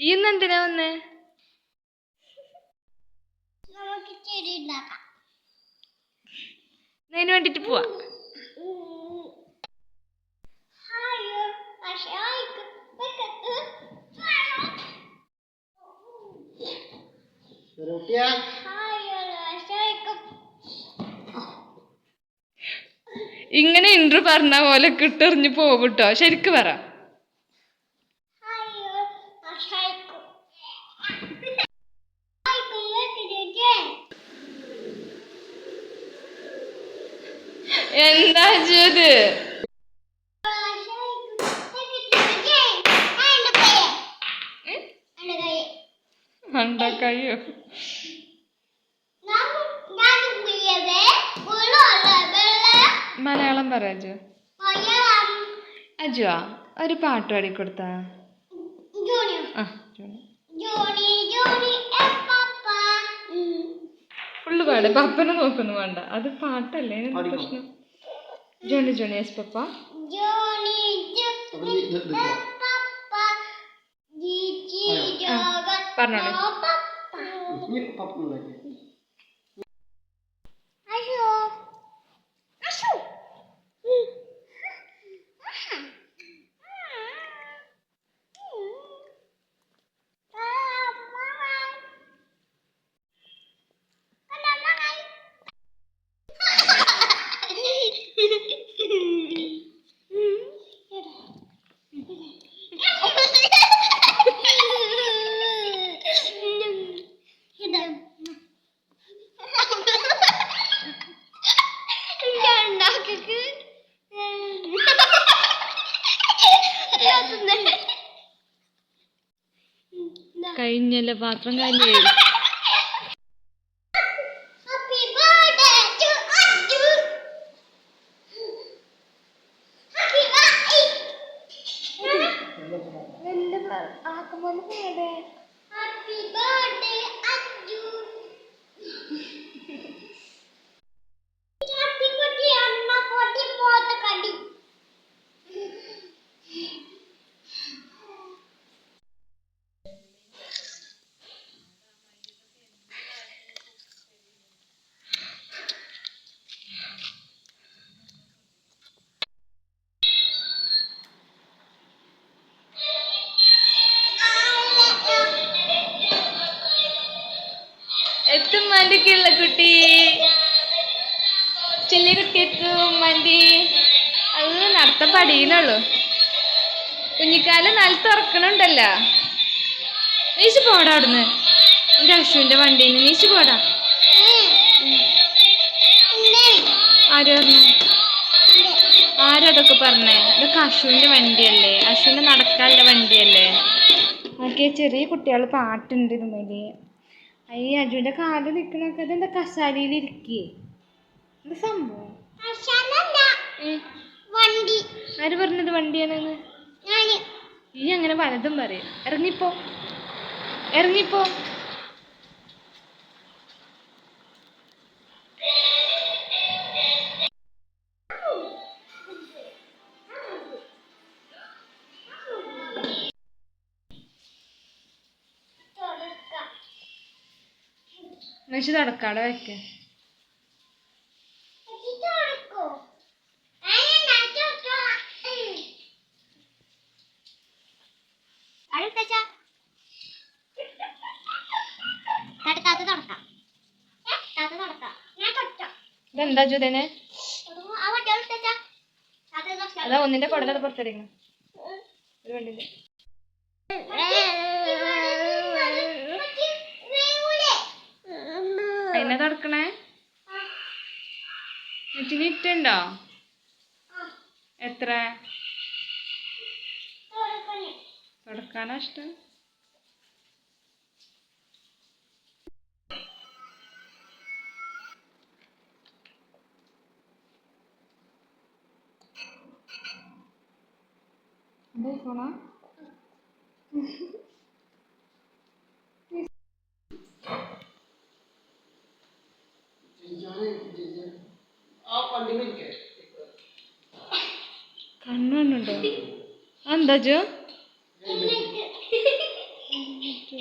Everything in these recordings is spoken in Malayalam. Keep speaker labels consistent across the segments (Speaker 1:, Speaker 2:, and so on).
Speaker 1: ഈ ഇന്ന് എന്തിനാ വന്നേ അതിന് വേണ്ടിട്ട് പോവാ. ഇങ്ങനെ ഇൻട്രു പറഞ്ഞ പോലെ കിട്ടെറിഞ്ഞ് കേട്ടോ. ശരിക്ക് പറ.
Speaker 2: വീയവേ ഉള്ളോളെ വെള്ള
Speaker 1: മലയാളം പറ അജു.
Speaker 2: അജു
Speaker 1: അജുവാ ഒരു പാട്ട് പാടി കൊടുത്ത ആ ഫുള്ള് പാട്. പപ്പനെ നോക്കുന്നു വേണ്ട. അത് പാട്ടല്ലേ പ്രശ്നം.
Speaker 3: Johnny Johnny es Papa
Speaker 2: Johnny
Speaker 3: Johnny
Speaker 2: es papá.
Speaker 1: Gigi
Speaker 2: Johnny.
Speaker 1: Eh,
Speaker 2: Pardon.
Speaker 3: No papá. Ini
Speaker 2: papá lagi.
Speaker 1: കഴിഞ്ഞല്ല പാത്രം കാലി
Speaker 2: Happy
Speaker 1: ചെറിയ കുട്ടി എത്തും മന്തി അത് നടത്ത പടിയിലുള്ളൂ കുഞ്ഞിക്കാലം നല്ല തുറക്കണുണ്ടല്ലോ. നീച്ച് പോടാ അവിടുന്ന്. എന്റെ അശുവിന്റെ വണ്ടീന് നീച്ച് പോടാ. ആര് പറഞ്ഞു? ആരതൊക്കെ പറഞ്ഞേ? ഇതൊക്കെ അശുവിന്റെ വണ്ടിയല്ലേ? അശുവിന്റെ നടക്കാനുള്ള വണ്ടിയല്ലേ? നോക്കിയ ചെറിയ കുട്ടികൾ പാട്ടുണ്ട് ഇതുമേൽ. അയ്യ അജുവിന്റെ കാൽ നിക്കണൊക്കെ അതെന്താ എന്താ സംഭവം?
Speaker 2: വണ്ടി.
Speaker 1: ആര് പറഞ്ഞത് വണ്ടിയാണെന്ന്? ഈ അങ്ങനെ പലതും പറയും. ഇറങ്ങിപ്പോ. ഇറങ്ങിപ്പോ. മനുഷ്യ നടക്കാടെ വെക്ക
Speaker 2: തുടക്കോ ഞാൻ തുടക്കാം അടുത്ത തടുക്കാത്ത തുടക്കാം താത്ത തുടക്കാം ഞാൻ തുടക്കാം
Speaker 1: ഇതെന്താ ജുതനെ?
Speaker 2: ആ വണ്ടി അടുത്ത
Speaker 1: അതാ ഒന്നിന്റെ കുടലത് പുറത്തെടുക്കണം ഒരു വണ്ടിന്റെ അതിനെ എത്ര? തുടക്കാനാ ഇഷ്ടം?
Speaker 3: മേടിക്കേ.
Speaker 1: കണ്ണുണ്ടോ എന്താ ജോ?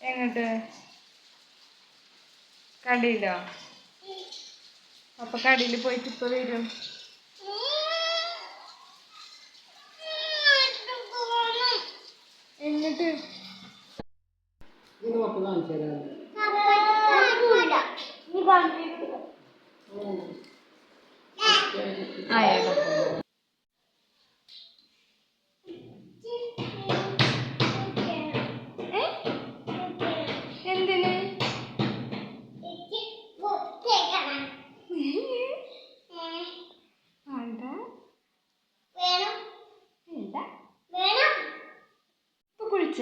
Speaker 1: എങ്ങോട്ട്? കടയിലോ? അപ്പൊ കടയിൽ പോയിട്ട് ഇപ്പൊ വരും. എന്നിട്ട്?
Speaker 2: ഇതിന്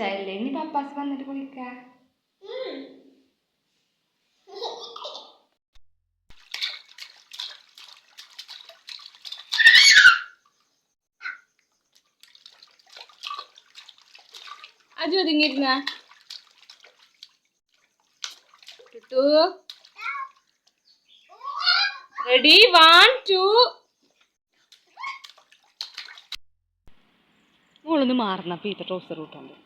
Speaker 1: ഇപ്പൊ കുളിച്ചല്ലേ ഇനി പപ്പാസ് വന്നിട്ട് കുളിക്ക. അജു ഒതുങ്ങിയിരുന്ന? റെഡി വൺ ടു മോളൊന്ന് മാറണം. പീത്ത ട്രൗസർ കൂട്ടാണ്ട്